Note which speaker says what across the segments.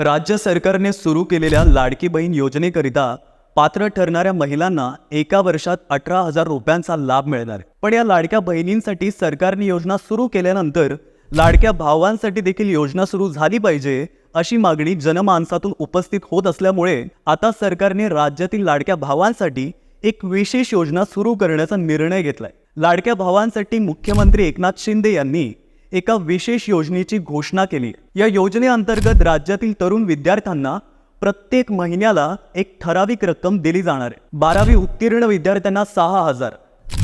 Speaker 1: राज्य सरकारने सुरू केलेल्या लाडकी बहीण योजनेकरिता पात्र ठरणाऱ्या महिलांना एका वर्षात अठरा हजार रुपयांचा लाभ मिळणार. पण या लाडक्या बहिणींसाठी सरकारने योजना सुरू केल्यानंतर लाडक्या भावांसाठी देखील योजना सुरू झाली पाहिजे अशी मागणी जनमानसातून उपस्थित होत असल्यामुळे आता सरकारने राज्यातील लाडक्या भावांसाठी एक विशेष योजना सुरू करण्याचा निर्णय घेतलाय. लाडक्या भावांसाठी मुख्यमंत्री एकनाथ शिंदे यांनी एका विशेष योजनेची घोषणा केली. या योजनेअंतर्गत राज्यातील तरुण विद्यार्थ्यांना प्रत्येक महिन्याला एक ठराविक रक्कम दिली जाणार आहे. बारावी उत्तीर्ण विद्यार्थ्यांना सहा हजार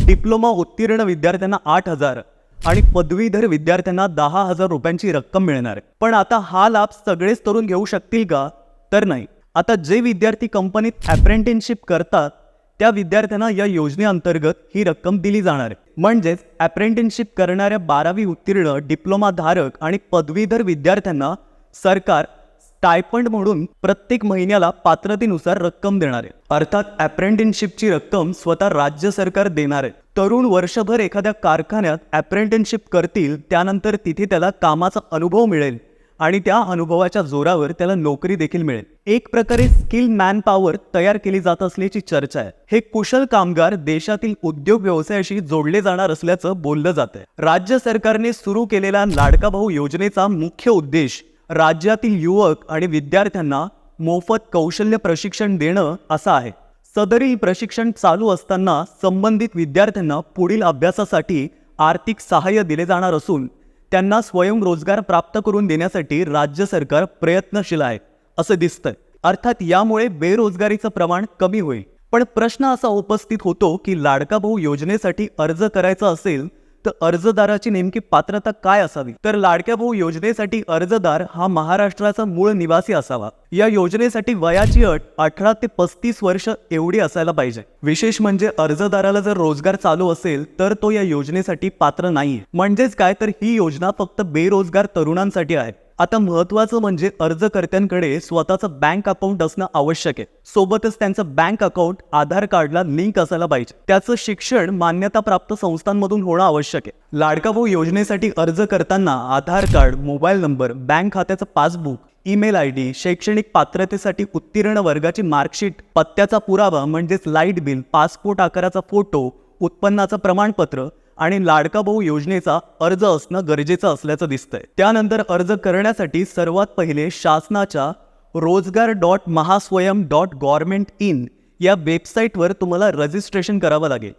Speaker 1: डिप्लोमा उत्तीर्ण विद्यार्थ्यांना आठ हजार आणि पदवीधर विद्यार्थ्यांना दहा हजार रुपयांची रक्कम मिळणार आहे. पण आता हा लाभ सगळेच तरुण घेऊ शकतील का? तर नाही. आता जे विद्यार्थी कंपनीत ॲप्रेंटिनशिप करतात त्या विद्यार्थ्यांना या योजनेअंतर्गत ही रक्कम दिली जाणार आहे. म्हणजेच अप्रेंटिसशिप करणाऱ्या बारावी उत्तीर्ण डिप्लोमाधारक आणि पदवीधर विद्यार्थ्यांना सरकार स्टायफंड म्हणून प्रत्येक महिन्याला पात्रतेनुसार रक्कम देणार. आहे अर्थात अप्रेंटिसशिपची रक्कम स्वतः राज्य सरकार देणार. आहे तरुण वर्षभर एखाद्या कारखान्यात अप्रेंटिसशिप करतील त्यानंतर तिथे त्याला कामाचा अनुभव मिळेल. आणि त्या अनुभवाच्या जोरावर त्याला नोकरी देखील मिळेल. एक प्रकारे स्किल मॅन पॉवर तयार केली जात असल्याची चर्चा आहे. हे कुशल कामगार देशातील उद्योग व्यवसायाशी जोडले जाणार असल्याचं बोललं जात आहे राज्य सरकारने सुरू केलेल्या लाडका भाऊ योजनेचा मुख्य उद्देश राज्यातील युवक आणि विद्यार्थ्यांना मोफत कौशल्य प्रशिक्षण देणं असा आहे. सदरील प्रशिक्षण चालू असताना संबंधित विद्यार्थ्यांना पुढील अभ्यासासाठी आर्थिक सहाय्य दिले जाणार असून त्यांना स्वयंरोजगार प्राप्त करून देण्यासाठी राज्य सरकार प्रयत्नशील आहे असं दिसतंय. अर्थात यामुळे बेरोजगारीचं प्रमाण कमी होईल. पण प्रश्न असा उपस्थित होतो की लाडका भाऊ योजनेसाठी अर्ज करायचा असेल तर अर्जदाराची नेमकी पात्रता काय असावी? तर लाडक्या भाऊ योजनेसाठी अर्जदार हा महाराष्ट्राचा मूळ निवासी असावा. या योजनेसाठी वयाची अट अठरा ते पस्तीस वर्ष एवढी असायला पाहिजे. विशेष म्हणजे अर्जदाराला जर रोजगार चालू असेल तर तो या योजनेसाठी पात्र नाहीये. म्हणजेच काय? तर ही योजना फक्त बेरोजगार तरुणांसाठी आहे. आता महत्वाचं म्हणजे अर्जकर्त्यांकडे स्वतःचं बँक अकाउंट असणं आवश्यक आहे. सोबतच त्यांचं बँक अकाउंट आधार कार्डला लिंक असायला पाहिजे. त्याचं शिक्षण मान्यताप्राप्त संस्थांमधून होणं आवश्यक आहे. लाडका भाऊ योजनेसाठी अर्ज करताना Aadhaar card mobile number bank खात्याचं पासबुक ईमेल आय डी शैक्षणिक पात्रतेसाठी उत्तीर्ण वर्गाची मार्कशीट पत्त्याचा पुरावा म्हणजेच लाइट बिल पासपोर्ट आकाराचा फोटो उत्पन्नाचं प्रमाणपत्र आणि लाडका भाऊ योजनेचा अर्ज असणं गरजेचं असल्याचं दिसतंय. त्यानंतर अर्ज करण्यासाठी सर्वात पहिले शासनाच्या रोजगार dot Mahaswayam dot government in या वेबसाईटवर तुम्हाला रजिस्ट्रेशन करावं लागेल.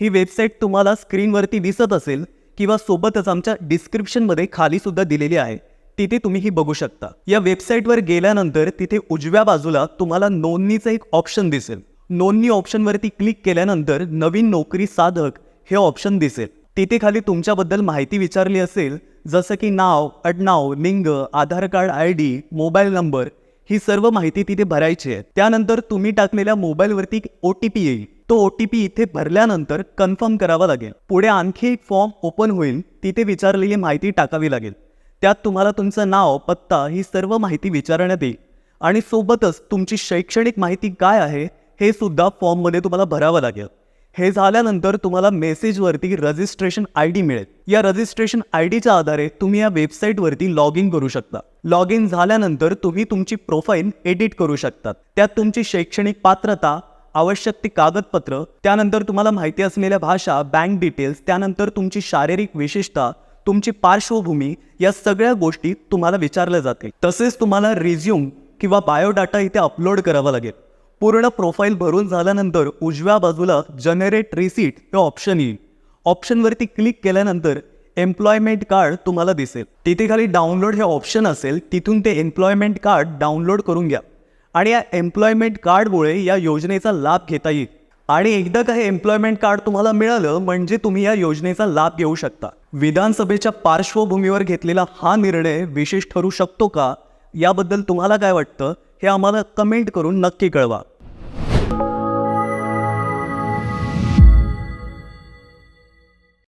Speaker 1: ही वेबसाईट तुम्हाला स्क्रीनवरती दिसत असेल किंवा सोबतच आमच्या डिस्क्रिप्शनमध्ये खाली सुद्धा दिलेली आहे. तिथे तुम्ही ही बघू शकता. या वेबसाईटवर गेल्यानंतर तिथे उजव्या बाजूला तुम्हाला नोंदणीचं एक ऑप्शन दिसेल. नोंदणी ऑप्शनवरती क्लिक केल्यानंतर नवीन नोकरी साधक हे ऑप्शन दिसेल. तिथे खाली तुमच्याबद्दल माहिती विचारली असेल जसं की नाव अडनाव लिंग Aadhaar card I D mobile number ही सर्व माहिती तिथे भरायची आहे. त्यानंतर तुम्ही टाकलेल्या मोबाईलवरती ओ टी पी येईल. तो ओ टी पी इथे भरल्यानंतर कन्फर्म करावा लागेल. पुढे आणखी एक फॉर्म ओपन होईल. तिथे विचारलेली माहिती टाकावी लागेल. त्यात तुम्हाला तुमचं नाव पत्ता ही सर्व माहिती विचारण्यात येईल. आणि सोबतच तुमची शैक्षणिक माहिती काय आहे हे सुद्धा फॉर्ममध्ये तुम्हाला भरावं लागेल. हे झाल्यानंतर तुम्हाला मेसेजवरती रजिस्ट्रेशन आय डी मिळेल. या रजिस्ट्रेशन आय डीच्या आधारे तुम्ही या वेबसाईटवरती लॉग इन करू शकता. लॉग इन झाल्यानंतर तुम्ही तुमची प्रोफाईल एडिट करू शकता त्यात तुमची शैक्षणिक पात्रता आवश्यक ती कागदपत्र त्यानंतर तुम्हाला माहिती असलेल्या भाषा बँक डिटेल्स त्यानंतर तुमची शारीरिक विशेषता तुमची पार्श्वभूमी या सगळ्या गोष्टी तुम्हाला विचारल्या जातील. तसेच तुम्हाला रिझ्यूम किंवा बायोडाटा इथे अपलोड करावा लागेल. पूर्ण प्रोफाईल भरून झाल्यानंतर उजव्या बाजूला जनरेट रिसीट हे ऑप्शन येईल. ऑप्शनवरती क्लिक केल्यानंतर एम्प्लॉयमेंट कार्ड तुम्हाला दिसेल. तिथे खाली डाउनलोड हे ऑप्शन असेल तिथून ते एम्प्लॉयमेंट कार्ड डाउनलोड करून घ्या. आणि या एम्प्लॉयमेंट कार्डमुळे या योजनेचा लाभ घेता येईल. आणि एकदा का हे एम्प्लॉयमेंट कार्ड तुम्हाला मिळालं म्हणजे तुम्ही या योजनेचा लाभ घेऊ शकता. विधानसभेच्या पार्श्वभूमीवर घेतलेला हा निर्णय विशेष ठरू शकतो का? याबद्दल तुम्हाला काय वाटतं? हे आम्हाला कमेंट करून नक्की कळवा.